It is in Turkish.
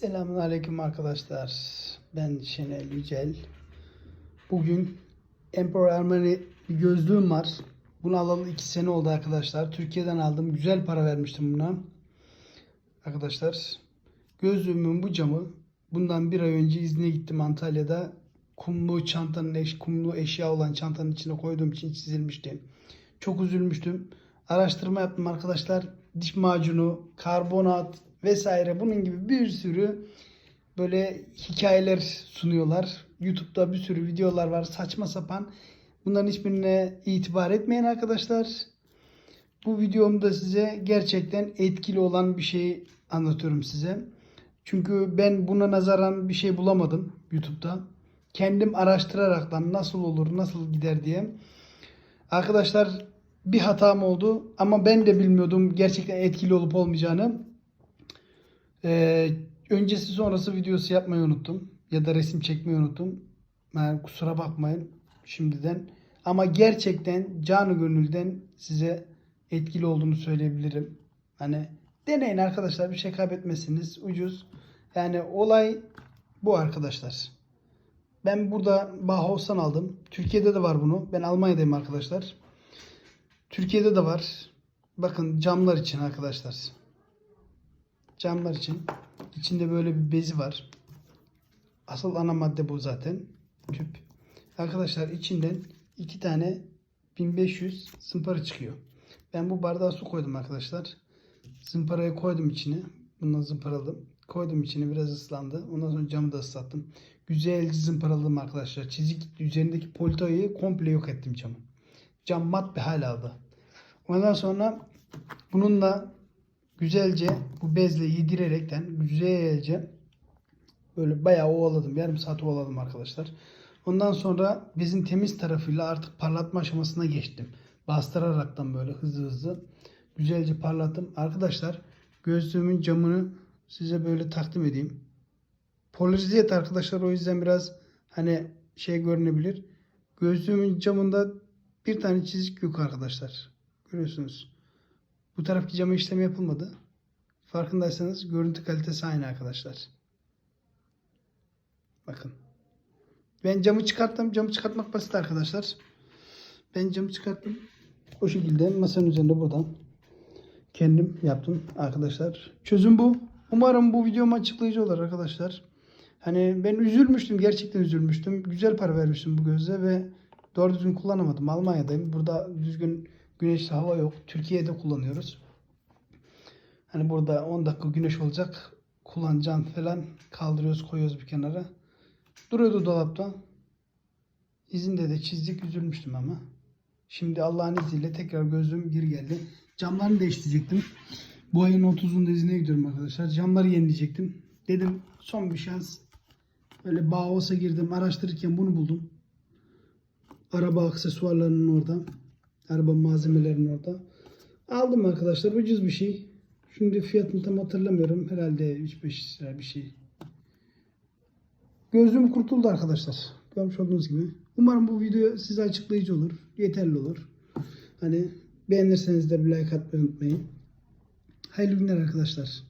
Selamun Aleyküm arkadaşlar. Ben Şenel Yücel. Bugün Emperor Armani bir gözlüğüm var. Bunu alalı 2 sene oldu arkadaşlar. Türkiye'den aldım. Güzel para vermiştim buna. Arkadaşlar gözlüğümün bu camı bundan bir ay önce izne gittim Antalya'da. Kumlu çantanın eş, kumlu eşya olan çantanın içine koyduğum için çizilmişti. Çok üzülmüştüm. Araştırma yaptım arkadaşlar. Diş macunu, karbonat vesaire bunun gibi bir sürü böyle hikayeler sunuyorlar. YouTube'da bir sürü videolar var saçma sapan. Bunların hiçbirine itibar etmeyin arkadaşlar. Bu videomda size gerçekten etkili olan bir şey anlatıyorum size. Çünkü ben buna nazaran bir şey bulamadım YouTube'da. Kendim araştıraraktan nasıl olur, nasıl gider diye. Arkadaşlar bir hatam oldu ama ben de bilmiyordum gerçekten etkili olup olmayacağını. Ee, öncesi sonrası videosu yapmayı unuttum. Ya da resim çekmeyi unuttum. Yani kusura bakmayın şimdiden. Ama gerçekten canı gönülden size etkili olduğunu söyleyebilirim. Hani deneyin arkadaşlar bir şey kaybetmezsiniz. Ucuz. Yani olay bu arkadaşlar. Ben burada Bauhaus'tan aldım. Türkiye'de de var bunu. Ben Almanya'dayım arkadaşlar. Türkiye'de de var. Bakın camlar için arkadaşlar. Camlar için. İçinde böyle bir bezi var. Asıl ana madde bu zaten. Tüp. Arkadaşlar içinden iki tane 1500 zımpara çıkıyor. Ben bu bardağa su koydum arkadaşlar. Zımparayı koydum içine. Bundan zımparaladım. Koydum içine biraz ıslandı. Ondan sonra camı da ıslattım. Güzelce zımparaladım arkadaşlar. Çizik üzerindeki politoyu komple yok ettim camı. Cam mat bir hal aldı. Ondan sonra bununla güzelce bu bezle yedirerekten güzelce böyle bayağı ovaladım. Yarım saat ovaladım arkadaşlar. Ondan sonra bezin temiz tarafıyla artık parlatma aşamasına geçtim. Bastıraraktan böyle hızlı hızlı güzelce parlattım. Arkadaşlar gözlüğümün camını size böyle takdim edeyim. Polarize et arkadaşlar o yüzden biraz hani şey görünebilir. Gözlüğümün camında bir tane çizik yok arkadaşlar. Görüyorsunuz. Bu taraftaki cama işlemi yapılmadı. Farkındaysanız görüntü kalitesi aynı arkadaşlar. Bakın. Ben camı çıkarttım. Camı çıkartmak basit arkadaşlar. Ben camı çıkarttım. O şekilde masanın üzerinde buradan kendim yaptım arkadaşlar. Çözüm bu. Umarım bu videom açıklayıcı olur arkadaşlar. Hani ben üzülmüştüm. Gerçekten üzülmüştüm. Güzel para vermiştim bu gözle ve doğru düzgün kullanamadım. Almanya'dayım. Burada düzgün güneşli hava yok. Türkiye'de kullanıyoruz. Hani burada 10 dakika güneş olacak. Kullanacağım falan kaldırıyoruz koyuyoruz bir kenara. Duruyordu dolapta. İzinde de çizdik üzülmüştüm ama. Şimdi Allah'ın izniyle tekrar gözlüğüm geri geldi. Camlarını değiştirecektim. Bu ayın 30'unda izine gidiyorum arkadaşlar. Camları yenileyecektim. Dedim son bir şans. Böyle Bauhaus'a girdim. Araştırırken bunu buldum. Araba aksesuarlarının orada. Araba malzemelerinin orada. Aldım arkadaşlar. Ucuz bir şey. Şimdi fiyatını tam hatırlamıyorum. Herhalde 3-5 lira bir şey. Gözlüğüm kurtuldu arkadaşlar. Görmüş olduğunuz gibi. Umarım bu video size açıklayıcı olur. Yeterli olur. Hani beğenirseniz de bir like atmayı unutmayın. Hayırlı günler arkadaşlar.